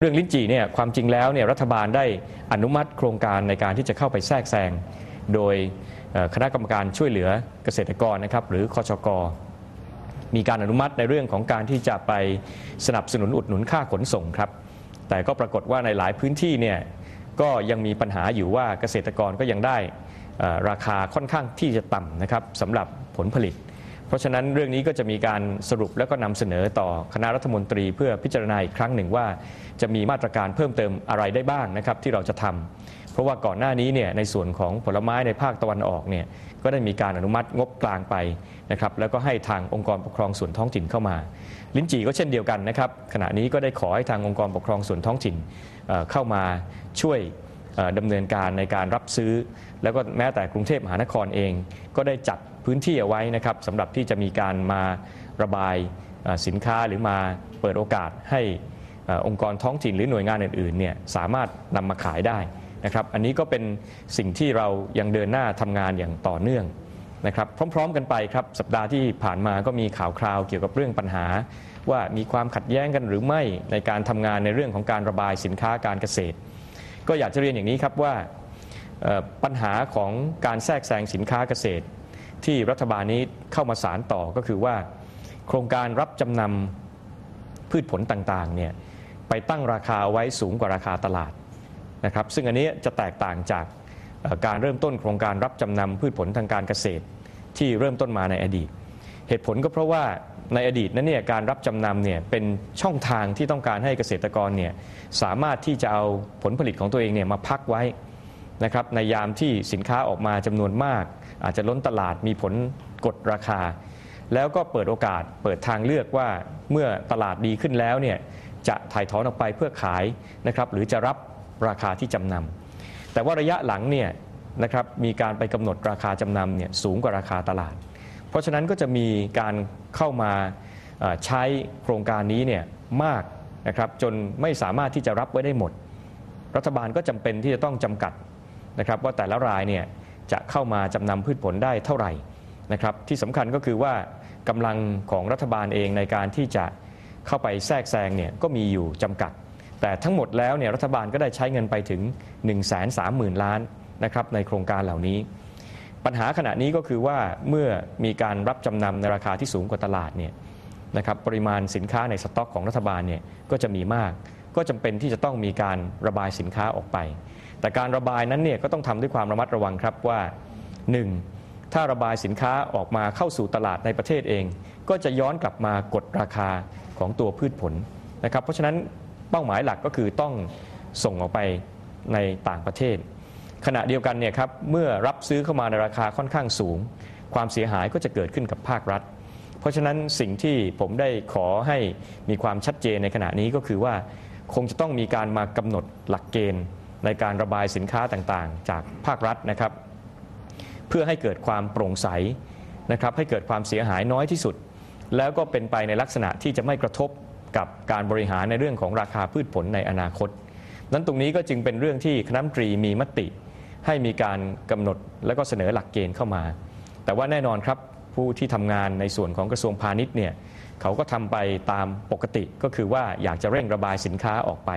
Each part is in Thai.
เรื่องลิ้นจี่เนี่ยความจริงแล้วเนี่ยรัฐบาลได้อนุมัติโครงการในการที่จะเข้าไปแทรกแซงโดยคณะกรรมการช่วยเหลือเกษตรกรนะครับหรือคชก มีการอนุมัติในเรื่องของการที่จะไปสนับสนุนอุดหนุนค่าขนส่งครับแต่ก็ปรากฏว่าในหลายพื้นที่เนี่ยก็ยังมีปัญหาอยู่ว่าเกษตรกรก็ยังได้ราคาค่อนข้างที่จะต่ำนะครับสำหรับผลผลิต เพราะฉะนั้นเรื่องนี้ก็จะมีการสรุปแล้วก็นำเสนอต่อคณะรัฐมนตรี เพื่อพิจารณาอีกครั้งหนึ่งว่า จะมีมาตรการเพิ่มเติมอะไรได้บ้างนะครับที่เราจะทำเพราะว่าก่อนหน้านี้เนี่ยในส่วนของผลไม้ในภาคตะวันออกเนี่ยก็ได้มีการอนุมัติงบกลางไปนะครับแล้วก็ให้ทางองค์กรปกครองส่วนท้องถิ่นเข้ามา ลิ้นจี่ก็เช่นเดียวกันนะครับขณะนี้ก็ได้ขอให้ทางองค์กรปกครองส่วนท้องถิ่นเข้ามาช่วยเอ่อดำเนินการในการรับซื้อ แล้วก็แม้แต่กรุงเทพมหานครเองก็ได้จัด พื้นที่เอาไว้นะครับสำหรับที่จะมีการมาระบายสินค้าหรือมาเปิดโอกาสให้องค์กรท้องถิ่นหรือหน่วยงานอื่นๆเนี่ยสามารถนำมาขายได้นะครับอันนี้ก็เป็นสิ่งที่เรายังเดินหน้าทำงานอย่างต่อเนื่องนะครับพร้อม ๆ กันไปครับสัปดาห์ที่ผ่านมาก็มีข่าวคราวเกี่ยวกับเรื่องปัญหา ว่ามีความขัดแย้งกันหรือไม่ในการทำงานในเรื่องของการระบายสินค้าการเกษตร ก็อยากจะเรียนอย่างนี้ครับว่าปัญหาของการแทรกแซงสินค้าเกษตร ที่รัฐบาลนี้เข้ามาสารต่อก็คือว่า โครงการรับจำนำพืชผลต่างๆเนี่ยไปตั้งราคาไว้สูงกว่าราคาตลาดนะครับซึ่งอันนี้จะแตกต่างจากการเริ่มต้นโครงการรับจำนำพืชผลทางการเกษตร ที่เริ่มต้นมาในอดีต เหตุผลก็เพราะว่าในอดีตนั้นเนี่ยการรับจำนำเนี่ยเป็นช่องทางที่ต้องการให้เกษตรกรเนี่ยสามารถที่จะเอาผลผลิตของตัวเองเนี่ยมาพักไว้ นะครับในยามที่สินค้าออกมาจำนวนมาก อาจจะล้นตลาดมีผลกดราคา แล้วก็เปิดโอกาสเปิดทางเลือกว่าเมื่อตลาดดีขึ้นแล้วเนี่ยจะถ่ายถอนออกไปเพื่อขายนะครับหรือจะรับราคาที่จำนำแต่ว่าระยะหลังเนี่ยนะครับมีการไปกำหนดราคาจำนำเนี่ยสูงกว่าราคาตลาด เพราะฉะนั้นก็จะมีการเข้ามาใช้โครงการนี้เนี่ยมากนะครับจนไม่สามารถที่จะรับไว้ได้หมด รัฐบาลก็จำเป็นที่จะต้องจำกัด นะครับว่าแต่ละรายเนี่ยจะเข้ามาจำนำพืชผลได้เท่าไหร่นะครับที่สำคัญก็คือว่ากำลังของรัฐบาลเองในการที่จะเข้าไปแทรกแซงเนี่ยก็มีอยู่จำกัด แต่ทั้งหมดแล้วเนี่ยรัฐบาลก็ได้ใช้เงินไปถึง 1 3 0 0 0 0 ล้านนะครับในโครงการเหล่านี้ ปัญหาขณะนี้ก็คือว่าเมื่อมีการรับจำนำในราคาที่สูงกว่าตลาดเนี่ยนะครับปริมาณสินค้าในสต็อกของรัฐบาลเนี่ยก็จะมีมาก ก็จำเป็นที่จะต้องมีการระบายสินค้าออกไป แต่การระบายนั้นเนี่ยก็ต้องทำด้วยความระมัดระวังครับว่า 1. ถ้าระบายสินค้าออกมาเข้าสู่ตลาดในประเทศเอง ก็จะย้อนกลับมากดราคาของตัวพืชผลนะครับ เพราะฉะนั้นเป้าหมายหลักก็คือต้องส่งออกไปในต่างประเทศ ขณะเดียวกันเนี่ยครับเมื่อรับซื้อเข้ามาในราคาค่อนข้างสูง ความเสียหายก็จะเกิดขึ้นกับภาครัฐ เพราะฉะนั้นสิ่งที่ผมได้ขอให้มีความชัดเจนในขณะนี้ก็คือว่า คงจะต้องมีการมากำหนดหลักเกณฑ์ ในการระบายสินค้าต่างๆ จากภาครัฐนะครับ เพื่อให้เกิดความโปร่งใสนะครับให้เกิดความเสียหายน้อยที่สุด แล้วก็เป็นไปในลักษณะที่จะไม่กระทบกับการบริหารในเรื่องของราคาพืชผลในอนาคต นั้นตรงนี้ก็จึงเป็นเรื่องที่คณะมนตรีมีมติ ให้มีการกำหนดและก็เสนอหลักเกณฑ์เข้ามา แต่ว่าแน่นอนครับผู้ที่ทำงานในส่วนของกระทรวงพาณิชย์เนี่ย เขาก็ทำไปตามปกติก็คือว่าอยากจะเร่งระบายสินค้าออกไป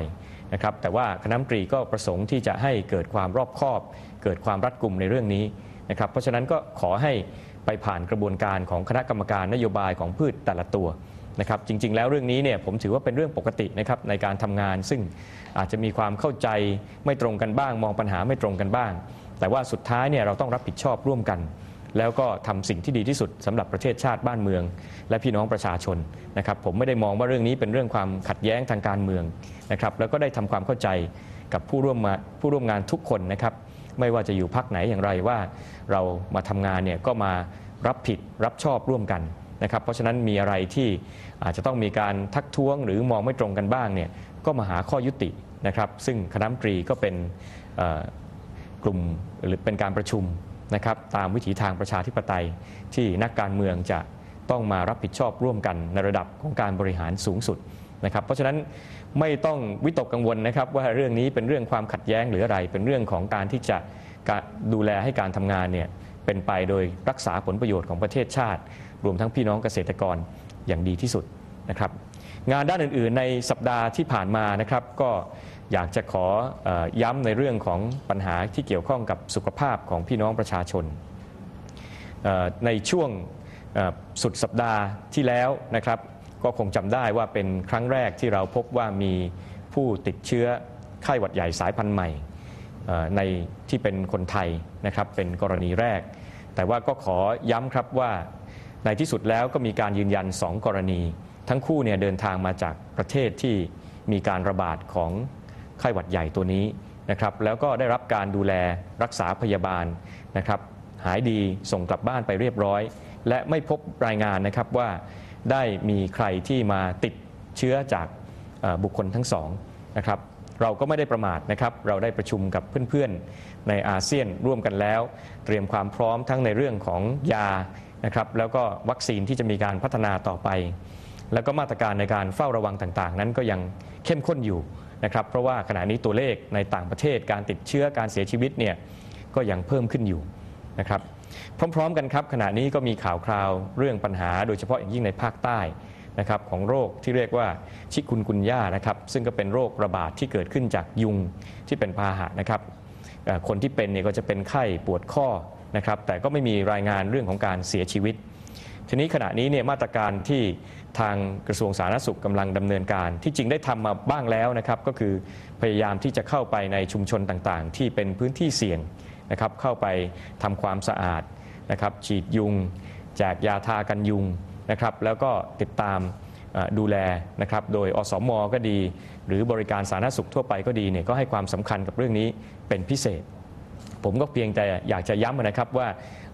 นะครับแต่ว่าคณะมนตรีก็ประสงค์ที่จะให้เกิดความรอบคอบ เกิดความรัดกุมในเรื่องนี้นะครับเพราะฉะนั้นก็ขอให้ไปผ่านกระบวนการของคณะกรรมการนโยบายของพืชแต่ละตัวนะครับจริง ๆ แล้วเรื่องนี้เนี่ยผมถือว่าเป็นเรื่องปกตินะครับในการทำงาน ซึ่งอาจจะมีความเข้าใจไม่ตรงกันบ้าง มองปัญหาไม่ตรงกันบ้าง แต่ว่าสุดท้ายเนี่ยเราต้องรับผิดชอบร่วมกัน แล้วก็ทำสิ่งที่ดีที่สุดสำหรับประเทศชาติบ้านเมือง และพี่น้องประชาชนนะครับผมไม่ได้มองว่าเรื่องนี้เป็นเรื่องความขัดแย้งทางการเมืองนะครับแล้วก็ได้ทำความเข้าใจกับผู้ร่วมมาผู้ร่วมงานทุกคนนะครับไม่ว่าจะอยู่พักไหนอย่างไรว่า เรามาทำงานเนี่ยก็มารับผิดรับชอบร่วมกันนะครับเพราะฉะนั้นมีอะไรที่อาจจะต้องมีการทักท้วงหรือมองไม่ตรงกันบ้างเนี่ยก็มาหาข้อยุตินะครับ ซึ่งคณะมนตรีก็เป็นกลุ่มหรือเป็นการประชุม นะครับตามวิถีทางประชาธิปไตยที่นักการเมืองจะต้องมารับผิดชอบร่วมกันในระดับของการบริหารสูงสุดนะครับ เพราะฉะนั้นไม่ต้องวิตกกังวลนะครับว่าเรื่องนี้เป็นเรื่องความขัดแย้งหรืออะไร เป็นเรื่องของการที่จะดูแลให้การทำงานเนี่ยเป็นไปโดยรักษาผลประโยชน์ของประเทศชาติ รวมทั้งพี่น้องเกษตรกรอย่างดีที่สุดนะครับ งานด้านอื่น ๆ ในสัปดาห์ที่ผ่านมานะครับ ก็อยากจะขออย้ำในเรื่องของปัญหาที่เกี่ยวข้องกับสุขภาพของพี่น้องประชาชน ในช่วงสุดสัปดาห์ที่แล้วนะครับ ก็คงจำได้ว่าเป็นครั้งแรกที่เราพบว่ามีผู้ติดเชื้อไข้หวัดใหญ่สายพันธุ์ใหม่ในที่เป็นคนไทยนะครับเป็นกรณีแรก แต่ว่าก็ขอย้ำครับว่าในที่สุดแล้วก็มีการยืนยัน 2 กรณี ทั้งคู่เนี่ยเดินทางมาจากประเทศที่มีการระบาดของไข้หวัดใหญ่ตัวนี้นะครับแล้วก็ได้รับการดูแลรักษาพยาบาลนะครับหายดีส่งกลับบ้านไปเรียบร้อย และไม่พบรายงานนะครับว่าได้มีใครที่มาติดเชื้อจากบุคคลทั้งสองนะครับเราก็ไม่ได้ประมาทนะครับ เราได้ประชุมกับเพื่อนๆ ในอาเซียนร่วมกันแล้ว เตรียมความพร้อมทั้งในเรื่องของยานะครับแล้วก็วัคซีนที่จะมีการพัฒนาต่อไป แล้วก็มาตรการในการเฝ้าระวังต่างๆ นั้นก็ยังเข้มข้นอยู่นะครับ เพราะว่าขณะนี้ตัวเลขในต่างประเทศการติดเชื้อการเสียชีวิตเนี่ยก็ยังเพิ่มขึ้นอยู่นะครับพร้อม ๆ กันครับขณะนี้ก็มีข่าวคราวเรื่องปัญหา โดยเฉพาะอย่างยิ่งในภาคใต้นะครับของโรคที่เรียกว่าชิคุนกุนย่านะครับซึ่งก็เป็นโรคระบาดที่เกิดขึ้นจากยุงที่เป็นพาหะนะครับคนที่เป็นเนี่ยก็จะเป็นไข้ปวดข้อนะครับแต่ก็ไม่มีรายงานเรื่องของการเสียชีวิต ทีนี้ขณะนี้เนี่ยมาตรการที่ทางกระทรวงสาธารณสุขกำลังดำเนินการ ที่จริงได้ทำมาบ้างแล้วนะครับก็คือพยายามที่จะเข้าไปในชุมชนต่างๆ ที่เป็นพื้นที่เสี่ยงนะครับเข้าไปทำความสะอาดนะครับฉีดยุงแจกยาทากันยุงนะครับแล้วก็ติดตามดูแลนะครับโดยอสมก็ดี หรือบริการสาธารณสุขทั่วไปก็ดีเนี่ยก็ให้ความสำคัญกับเรื่องนี้เป็นพิเศษ ผมก็เพียงแต่อยากจะย้ำนะครับว่า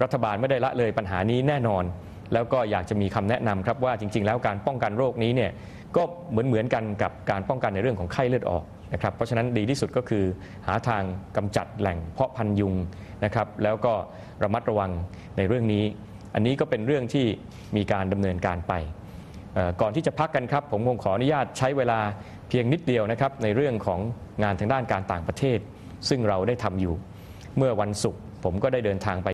รัฐบาลไม่ได้ละเลยปัญหานี้แน่นอน แล้วก็อยากจะมีคำแนะนำครับว่าจริง ๆ แล้วการป้องกันโรคนี้เนี่ยก็เหมือนเหมือนๆกันกับการป้องกันในเรื่องของไข้เลือดออกนะครับเพราะฉะนั้นดีที่สุดก็คือหาทางกำจัดแหล่งเพาะพันยุงนะครับแล้วก็ระมัดระวังในเรื่องนี้ อันนี้ก็เป็นเรื่องที่มีการดำเนินการไป ก่อนที่จะพักกันครับ ผมคงขออนุญาตใช้เวลาเพียงนิดเดียวนะครับในเรื่องของงานทางด้านการต่างประเทศ ซึ่งเราได้ทำอยู่ เมื่อวันศุกร์ผมก็ได้เดินทางไป